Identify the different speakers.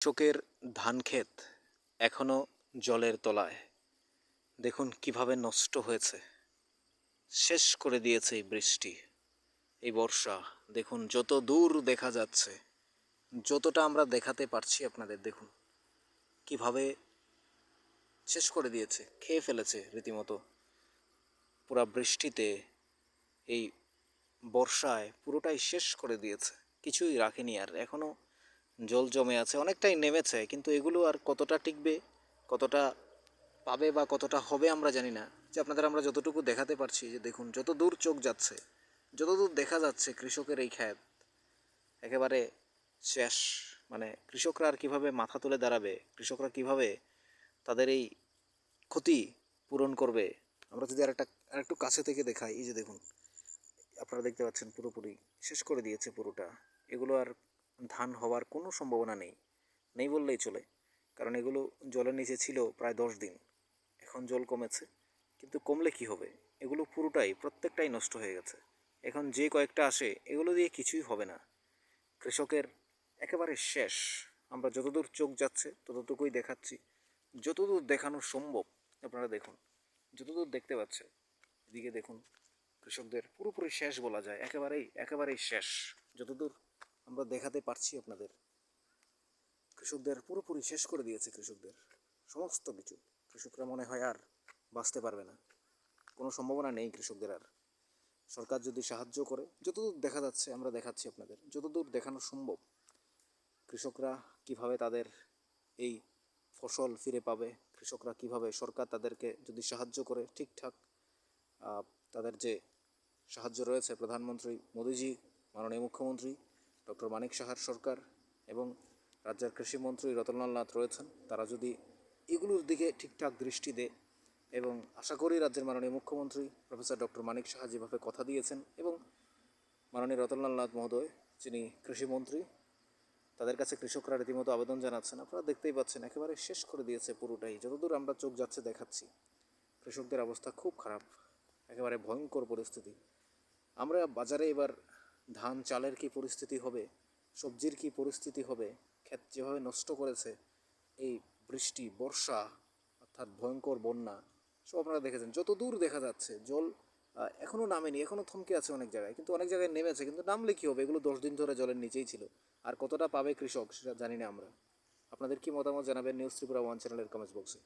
Speaker 1: কৃষকের ধান ক্ষেত এখনও জলের তলায়। দেখুন কীভাবে নষ্ট হয়েছে। শেষ করে দিয়েছে এই বৃষ্টি, এই বর্ষা। দেখুন, যত দূর দেখা যাচ্ছে, যতটা আমরা দেখাতে পারছি আপনাদের, দেখুন কীভাবে শেষ করে দিয়েছে, খেয়ে ফেলেছে রীতিমতো। পুরা বৃষ্টিতে এই বর্ষায় পুরোটাই শেষ করে দিয়েছে, কিছুই রাখেনি আর এখনও জল জমে আছে, অনেকটাই নেমেছে, কিন্তু এগুলো আর কতটা টিকবে, কতটা পাবে বা কতটা হবে আমরা জানি না। যে আপনাদের আমরা যতটুকু দেখাতে পারছি, যে দেখুন, যত দূর চোখ যাচ্ছে, যত দূর দেখা যাচ্ছে কৃষকের এই খ্যাত, একেবারে শেষ মানে কৃষকরা আর কীভাবে মাথা তুলে দাঁড়াবে, কৃষকরা কীভাবে তাদের এই ক্ষতি পূরণ করবে, আমরা যদি আর একটা আর একটু কাছে থেকে দেখাই, এই যে দেখুন, আপনারা দেখতে পাচ্ছেন পুরোপুরি শেষ করে দিয়েছে পুরোটা, এগুলো আর ধান হওয়ার কোনো সম্ভাবনা নেই। নেই বললেই চলে, কারণ এগুলো জলের নিচে ছিল প্রায় দশ দিন। এখন জল কমেছে, কিন্তু কমলে কি হবে? এগুলো পুরোটাই, প্রত্যেকটাই নষ্ট হয়ে গেছে। এখন যে কয়েকটা আসে, এগুলো দিয়ে কিছুই হবে না। কৃষকের একেবারে শেষ। আমরা যতদূর চোখ যাচ্ছে, ততটুকুই দেখাচ্ছি। যতদূর দেখানো সম্ভব, আপনারা দেখুন। যতদূর দেখতে পাচ্ছে, এদিকে দেখুন, কৃষকদের পুরোপুরি শেষ বলা যায়। একেবারেই একেবারেই শেষ। যতদূর আমরা দেখাতে পারছি আপনাদের। কৃষকদের পুরোপুরি শেষ করে দিয়েছে কৃষকদের। সমস্ত কিছু। কৃষকরা মনে হয় আর বাঁচতে পারবে না। কোনো সম্ভাবনা নেই কৃষকদের আর। সরকার যদি সাহায্য করে, যতদূর দেখা যাচ্ছে, আমরা দেখাচ্ছি আপনাদের। যতদূর দেখানো সম্ভব, কৃষকরা কীভাবে তাদের এই ফসল ফিরে পাবে, কৃষকরা কীভাবে সরকার তাদেরকে যদি সাহায্য করে ঠিকঠাক তাদের যে সাহায্য রয়েছে, প্রধানমন্ত্রী মোদিজি, মাননীয় মুখ্যমন্ত্রী ডক্টর মানিক সাহার সরকার এবং রাজ্যের কৃষিমন্ত্রী রতনলাল নাথ রয়েছেন। তারা যদি এগুলোর দিকে ঠিকঠাক দৃষ্টি দেয় এবং আশা করি রাজ্যের মাননীয় মুখ্যমন্ত্রী প্রফেসর ডক্টর মানিক সাহা যেভাবে কথা দিয়েছেন এবং মাননীয় রতনলাল নাথ মহোদয়, যিনি কৃষিমন্ত্রী, তাদের কাছে কৃষকরা রীতিমতো আবেদন জানাচ্ছেন। আপনারা দেখতেই পাচ্ছেন, একেবারে শেষ করে দিয়েছে পুরোটাই। যতদূর আমরা চোখ যাচ্ছে দেখাচ্ছি, কৃষকদের অবস্থা খুব খারাপ, একেবারে ভয়ঙ্কর পরিস্থিতি। আমরা বাজারে এবার ধান চালের কি পরিস্থিতি হবে? সবজির কি পরিস্থিতি হবে? ক্ষেত যেভাবে নষ্ট করেছে, এই বৃষ্টি, বর্ষা, অর্থাৎ ভয়ঙ্কর বন্যা, সব আপনারা দেখেছেন। যত দূর দেখা যাচ্ছে, জল এখনও নামেনি এখনও থমকে আছে অনেক জায়গায়, কিন্তু অনেক জায়গায় নেমেছে, কিন্তু নামলে কি হবে? এগুলো দশ দিন ধরে জলের নিচেই ছিল। আর কতটা পাবে কৃষক, সেটা জানি না আমরা। আপনাদের কি মতামত জানাবেন নিউজ ত্রিপুরা ওয়ান চ্যানেলের কমেন্টস বক্সে?